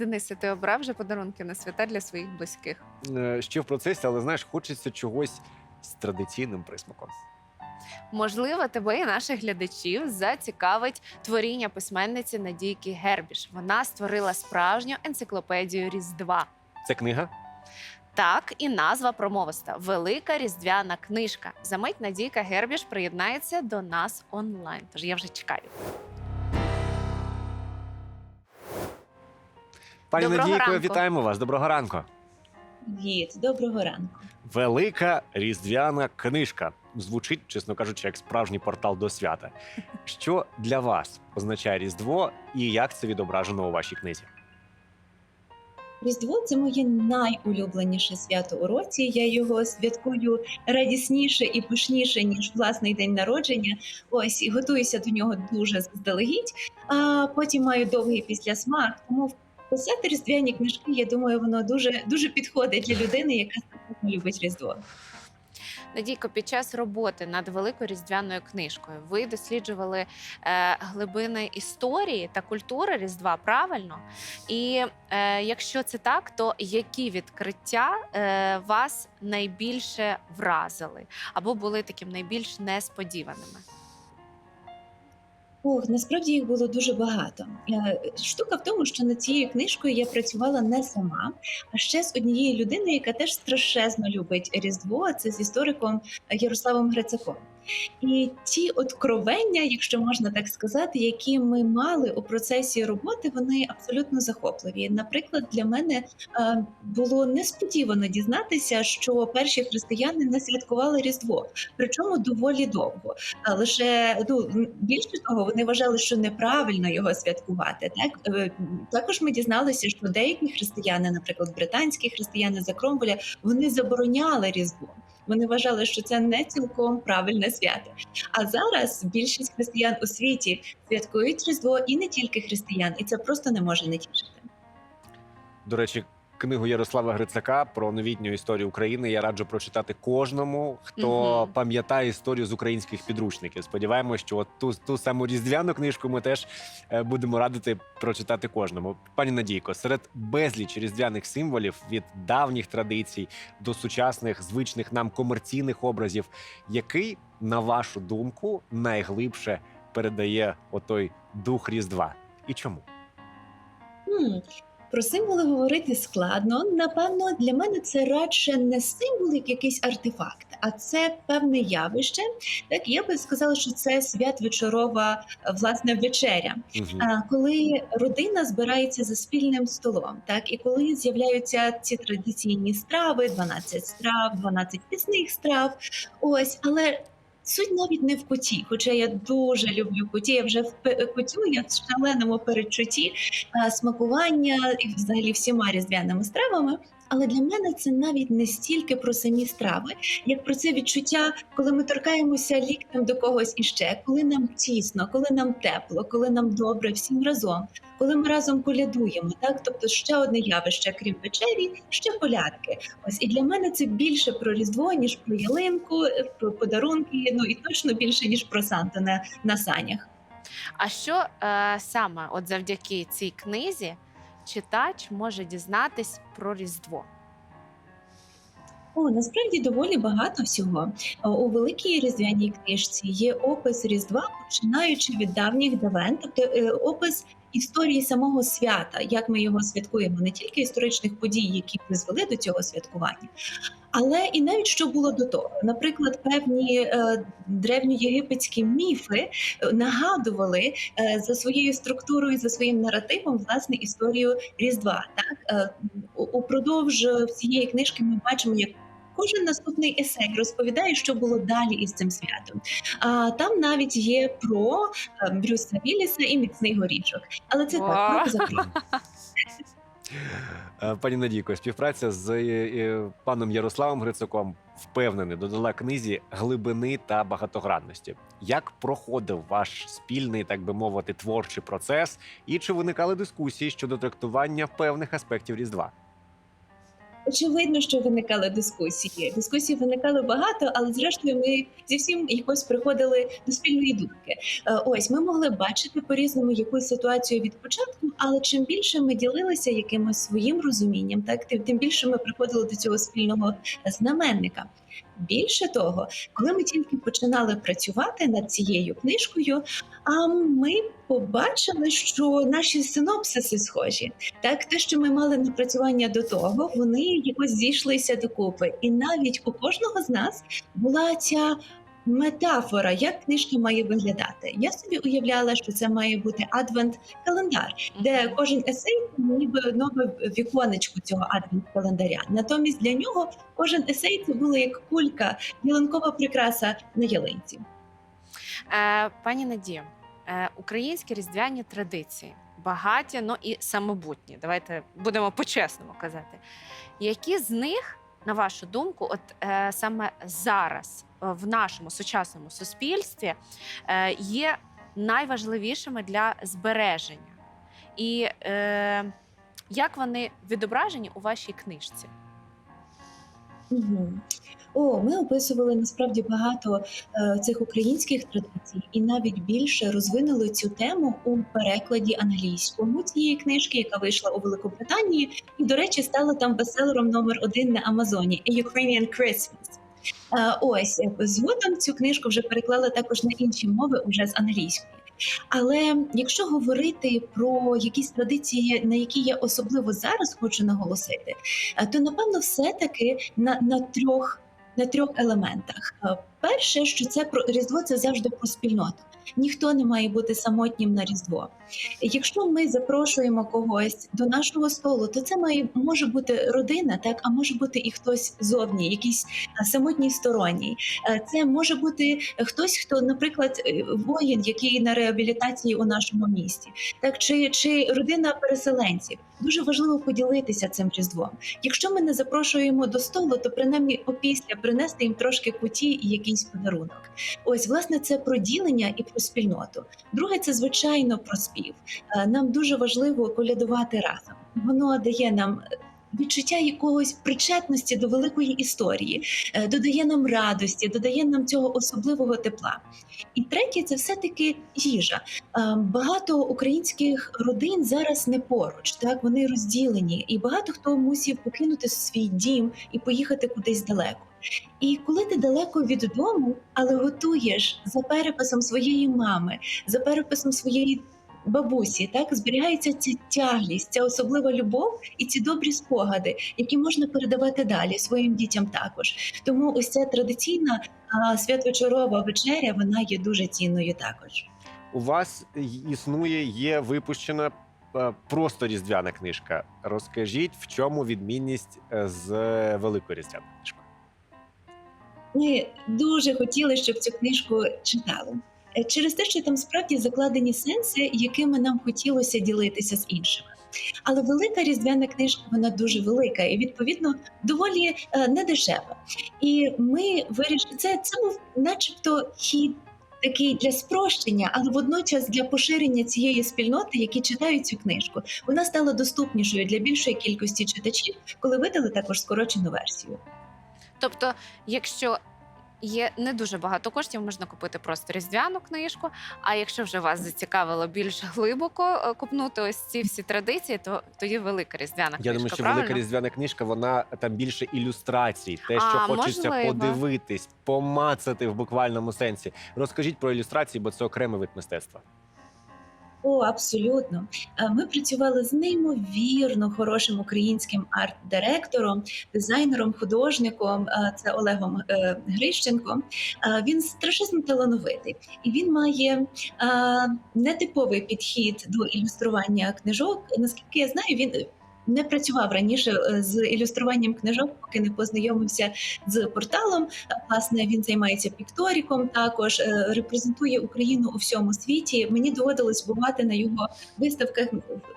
Денисе, ти обрав вже подарунки на свята для своїх близьких? Е, Ще в процесі, але знаєш, хочеться чогось з традиційним присмаком. Можливо, тебе і наших глядачів зацікавить творіння письменниці Надійки Гербіш. Вона створила справжню енциклопедію Різдва. Це книга? Так, і назва промовиста Велика різдвяна книжка. Замить Надійка Гербіш приєднається до нас онлайн. Тож я вже чекаю. Пані Доброго Надійко, ранку. вітаємо вас. Доброго ранку. Привіт, доброго ранку. Велика різдвяна книжка. Звучить, чесно кажучи, як справжній портал до свята. Що для вас означає Різдво і як це відображено у вашій книзі? Різдво це моє найулюбленіше свято у році. Я його святкую радісніше і пишніше ніж власний день народження. Ось і готуюся до нього дуже заздалегідь. А потім маю довгий післясмак. Тому писати різдвяні книжки, я думаю, воно дуже дуже підходить для людини, яка любить різдво. Надійко, під час роботи над великою різдвяною книжкою ви досліджували е, глибини історії та культури Різдва, правильно? І е, якщо це так, то які відкриття е, вас найбільше вразили або були таким найбільш несподіваними? Ох, насправді їх було дуже багато. Е, Штука в тому, що над цією книжкою я працювала не сама, а ще з однією людиною, яка теж страшезно любить Різдво. Це з істориком Ярославом Грицаком. І ті откровення, якщо можна так сказати, які ми мали у процесі роботи, вони абсолютно захопливі. Наприклад, для мене е, було несподівано дізнатися, що перші християни не святкували Різдво, причому доволі довго. Лише ну більше того, вони вважали, що неправильно його святкувати. Так Е, також ми дізналися, що деякі християни, наприклад, британські християни за Кромвеля, вони забороняли різдво. Вони вважали, що це не цілком правильне свято. А зараз більшість християн у світі святкують різдво і не тільки християн, і це просто не може не тішити. До речі, книгу Ярослава Грицака про новітню історію України я раджу прочитати кожному, хто Мгм. пам'ятає історію з українських підручників. Сподіваємось, що от ту, ту саму різдвяну книжку ми теж е, будемо радити прочитати кожному. Пані Надійко, серед безліч різдвяних символів від давніх традицій до сучасних звичних нам комерційних образів, який, на вашу думку, найглибше передає отой дух Різдва? І чому? Про символи говорити складно. Напевно, для мене це радше не символ, як якийсь артефакт, а це певне явище. Так я би сказала, що це святвечорова власне вечеря. А, коли родина збирається за спільним столом, так і коли з'являються ці традиційні страви, 12 страв, 12 пісних страв. Ось, але суть навіть не в куті. Хоча я дуже люблю куті. Я вже в кутю, я в шаленому передчутті смакування і взагалі всіма різдвяними стравами. Але для мене це навіть не стільки про самі страви, як про це відчуття, коли ми торкаємося ліктем до когось іще, коли нам тісно, коли нам тепло, коли нам добре всім разом, коли ми разом колядуємо. Так, тобто ще одне явище, крім вечері, ще колядки. Ось і для мене це більше про різдво, ніж про ялинку, е, про подарунки. Ну і точно більше ніж про Санту на, на санях. А що е, саме, от завдяки цій книзі, читач може дізнатись про Різдво? О, насправді доволі багато всього. У великій різдвяній книжці є опис Різдва, починаючи від давніх давен, тобто е, опис історії самого свята, як ми його святкуємо, не тільки історичних подій, які призвели до цього святкування, але і навіть що було до того. Наприклад, певні е, древньоєгипетські міфи е, нагадували е, за своєю структурою, за своїм наративом власне історію Різдва. Так е, упродовж всієї книжки ми бачимо, як кожен наступний есей розповідає, що було далі із цим святом. А там навіть є про е, Брюса Вілліса і міцний горішок. Але це так за. Е, Пані Надійко, співпраця з е, паном Ярославом Грицаком впевнений, додала книзі глибини та багатогранності. Як проходив ваш спільний, так би мовити, творчий процес, і чи виникали дискусії щодо трактування певних аспектів Різдва? Очевидно, що виникали дискусії. Дискусії виникали багато, але зрештою ми зі всім якось приходили до спільної думки. Е, Ось ми могли бачити по-різному якусь ситуацію від початку, але чим більше ми ділилися якимось своїм розумінням, так тим, тим більше ми приходили до цього спільного знаменника. Більше того, коли ми тільки починали працювати над цією книжкою, а ми побачили, що наші синопсиси схожі. Так, те, що ми мали напрацювання до того, вони якось зійшлися докупи. І навіть у кожного з нас була ця метафора, як книжка має виглядати. Я собі уявляла, що це має бути адвент-календар, де кожен есей ніби нове віконечко цього адвент-календаря. Натомість для нього кожен есей це було як кулька, ялинкова прикраса на ялинці. Е, пані Надія, е, українські різдвяні традиції багаті, ну і самобутні. Давайте будемо по-чесному казати. Які з них, на вашу думку, от е, саме зараз е, в нашому сучасному суспільстві е, є найважливішими для збереження? І е, як вони відображені у вашій книжці? Угу. О, ми описували насправді багато е, цих українських традицій, і навіть більше розвинули цю тему у перекладі англійському цієї книжки, яка вийшла у Великобританії, і, до речі, стала там бестселером номер один на Амазоні A Ukrainian Christmas. Е, ось е, згодом цю книжку вже переклали також на інші мови, уже з англійської. Але якщо говорити про якісь традиції, на які я особливо зараз хочу наголосити, е, то напевно все-таки на, на трьох на трьох елементах. Е, Перше, що це про Різдво, це завжди про спільноту. Ніхто не має бути самотнім на Різдво. Якщо ми запрошуємо когось до нашого столу, то це має може бути родина, так а може бути і хтось зовні, якийсь е, самотній сторонній. Е, Це може бути хтось, хто, наприклад, воїн, який на реабілітації у нашому місті, так чи, чи родина переселенців. Дуже важливо поділитися цим різдвом. Якщо ми не запрошуємо до столу, то принаймні опісля принести їм трошки куті і якийсь подарунок. Ось власне це про ділення і про спільноту. Друге, це звичайно про спів. Е, Нам дуже важливо колядувати разом. Воно дає нам. Відчуття якогось причетності до великої історії, е, додає нам радості, додає нам цього особливого тепла. І третє це все-таки їжа. Е, Багато українських родин зараз не поруч, так вони розділені, і багато хто мусів покинути свій дім і поїхати кудись далеко. І коли ти далеко від дому, але готуєш за переписом своєї мами, за переписом своєї бабусі, так зберігається ця тяглість, ця особлива любов і ці добрі спогади, які можна передавати далі своїм дітям також. Тому ось ця традиційна святвечорова вечеря вона є дуже цінною також. У вас існує, є випущена е, просто різдвяна книжка. Розкажіть, в чому відмінність е, з великою різдвяною книжкою? Ми дуже хотіли, щоб цю книжку читали. Е, Через те, що там справді закладені сенси, якими нам хотілося ділитися з іншими. Але велика різдвяна книжка вона дуже велика і відповідно доволі е, недешева. І ми вирішили, це, це був начебто хід такий для спрощення, але водночас для поширення цієї спільноти, які читають цю книжку. Вона стала доступнішою для більшої кількості читачів, коли видали також скорочену версію. Тобто, якщо є не дуже багато коштів, можна купити просто різдвяну книжку. А якщо вже вас зацікавило більш глибоко е, купнути ось ці всі традиції, то тоді велика різдвяна книжка. Я думаю, що правильно? велика різдвяна книжка, вона там більше ілюстрацій, те, що А, хочеться можливо. подивитись, помацати в буквальному сенсі. Розкажіть про ілюстрації, бо це окремий вид мистецтва. О, абсолютно. Е, Ми працювали з неймовірно хорошим українським арт-директором, дизайнером, художником. е, Це Олегом е, Грищенко. Він страшенно талановитий, і він має нетиповий підхід до ілюстрування книжок. Наскільки я знаю, він не працював раніше е, з ілюструванням книжок, поки не познайомився з порталом. Е, Власне, він займається пікторіком, також е, репрезентує Україну у всьому світі. Мені доводилось бувати на його виставках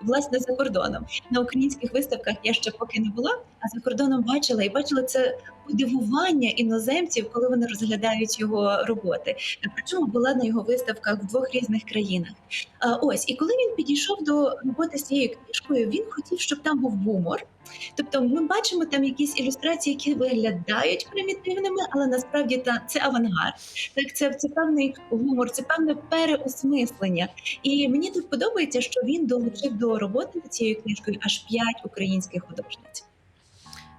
власне за кордоном. На українських виставках я ще поки не була, а за кордоном бачила і бачила це удивування іноземців, коли вони розглядають його роботи. Причому була на його виставках в двох різних країнах. Ось, і коли він підійшов до роботи з цією книжкою, він хотів, щоб там там був гумор. Тобто ми бачимо там якісь ілюстрації, які виглядають примітивними, але насправді та це авангард. Так, це, це певний гумор, це певне переосмислення. І мені тут подобається, що він долучив до роботи цією книжкою аж п'ять українських художниць.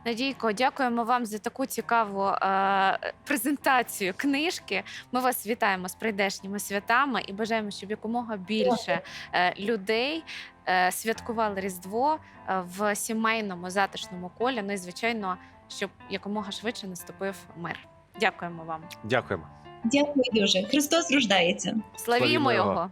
Надійко, дякуємо вам за таку цікаву е, презентацію книжки. Ми вас вітаємо з прийдешніми святами і бажаємо, щоб якомога більше е, людей е, святкували Різдво е, в сімейному затишному колі. Ну і звичайно, щоб якомога швидше наступив мир. Дякуємо вам. Дякуємо. Дякую дуже. Христос рождається. Славімо Славімо його. його.